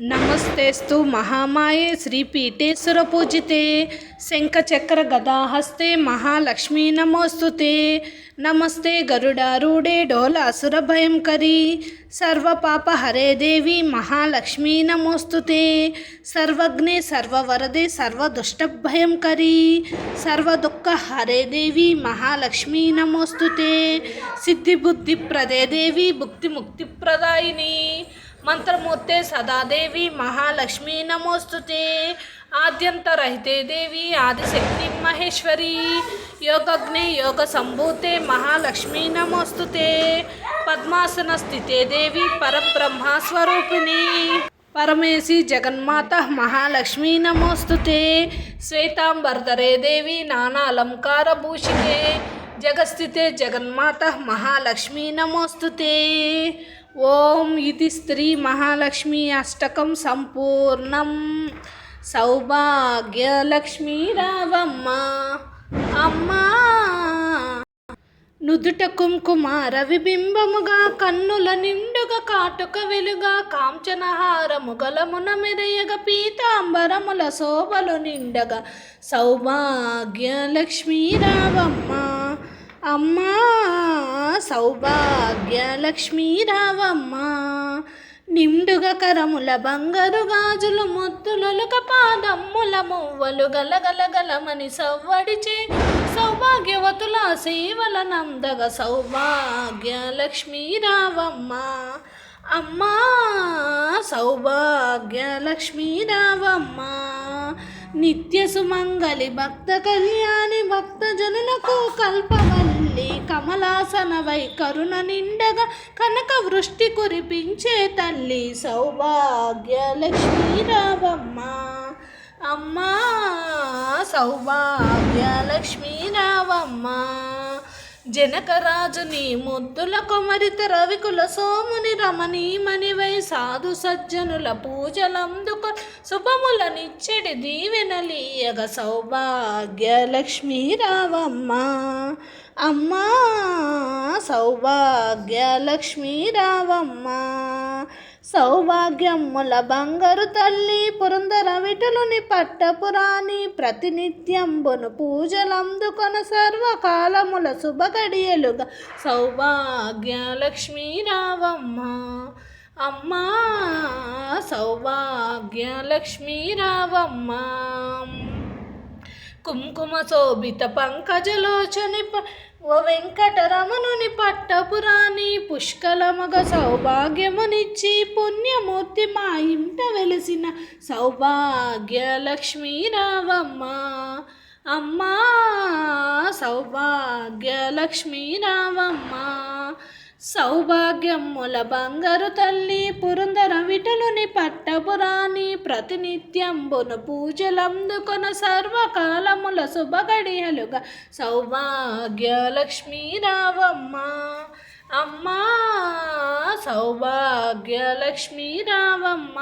నమస్తేస్తు మహామాయే శ్రీ పీఠేశ్వర పూజితే శంఖచక్ర గదాహస్తే మహాలక్ష్మీ నమోస్తుతే. నమస్తే గరుడారూఢే డోలాసుర భయంకరీ. సర్వపాప హరే దేవి మహాలక్ష్మీ నమోస్తుతే. సర్వజ్ఞే సర్వవరదే సర్వదుష్టభయంకరీ సర్వదుఃఖ హరే దేవి మహాలక్ష్మీ నమోస్తుతే. సిద్ధిబుద్ధిప్రదే దేవి భుక్తిముక్తిప్రదాయిని మంత్రమూర్తే సదాదేవి మహాలక్ష్మీ నమోస్తుతే. ఆద్యంతరహితే దేవి ఆదిశక్తి మహేశ్వరి. యోగజ్ఞే యోగ సంభూతే మహాలక్ష్మీ నమోస్తుతే. పద్మాసన స్థితే దేవి పరబ్రహ్మ స్వరూపిణి. పరమేశి జగన్మాత మహాలక్ష్మీ నమోస్తుతే. శ్వేతాంబర్ధరే దేవి నానాలంకారభూషితే జగస్థితే జగన్మాత మహాలక్ష్మీ నమోస్తుతే. ఓం ఇది స్త్రీ మహాలక్ష్మి అష్టకం సంపూర్ణం. సౌభాగ్యలక్ష్మీ రావమ్మ. అమ్మా. నుదుట కుంకుమార విబింబముగా కన్నుల నిండుగా కాటుక వెలుగా కాంచనహారము గలమున మెరయగ పీతాంబరముల శోభలు నిండగా. సౌభాగ్యలక్ష్మీ రావమ్మ. అమ్మా సౌభాగ్య రావమ్మ. నిండుగా కరముల బంగారు గాజులు ముద్దులొలుక పాదమ్ముల మువ్వలు గలగలగలమని సవ్వడిచే సౌభాగ్యవతుల సేవల నందగ సౌభాగ్య రావమ్మ. అమ్మా సౌభాగ్య రావమ్మ. నిత్య సుమంగళి భక్త కళ్యాణి భక్త జనులకు కల్పవల్లి కమలాసన వై కరుణ నిండగా కనక వృష్టి కురిపించే తల్లి సౌభాగ్యలక్ష్మీ రావమ్మ అమ్మా సౌభాగ్యలక్ష్మీ రావమ్మ జనకరాజుని ముద్దుల కొమరిత రవికుల సోముని రమణీమణి వై సాధు సజ్జనుల పూజలందుకు శుభములనిచ్చెడి దీవెనలీయగ సౌభాగ్యలక్ష్మీ రావమ్మ అమ్మా సౌభాగ్యలక్ష్మీ రావమ్మ సౌభాగ్యముల బంగారు తల్లి పురందర విటులుని పట్టపురాణి ప్రతినిత్యంబును పూజలందుకొన సర్వకాలముల శుభగడియలుగా సౌభాగ్యలక్ష్మీ రావమ్మ అమ్మా సౌభాగ్యలక్ష్మీ రావమ్మ కుంకుమ శోభిత పంకజలోచని ఓ వెంకటరమణుని పట్టపురాణి పుష్కలమగ సౌభాగ్యమునిచ్చి పుణ్యమూర్తి మా ఇంట వెలిసిన సౌభాగ్యలక్ష్మీ రావమ్మ అమ్మా సౌభాగ్యలక్ష్మీ రావమ్మ సౌభాగ్యముల బంగారు తల్లి పురందర విటలుని పట్టపురాణి ప్రతినిత్యంబును పూజలందుకొన సర్వకాలముల శుభగడియలుగా. సౌభాగ్యలక్ష్మీ రావమ్మ అమ్మా సౌభాగ్యలక్ష్మీ రావమ్మ.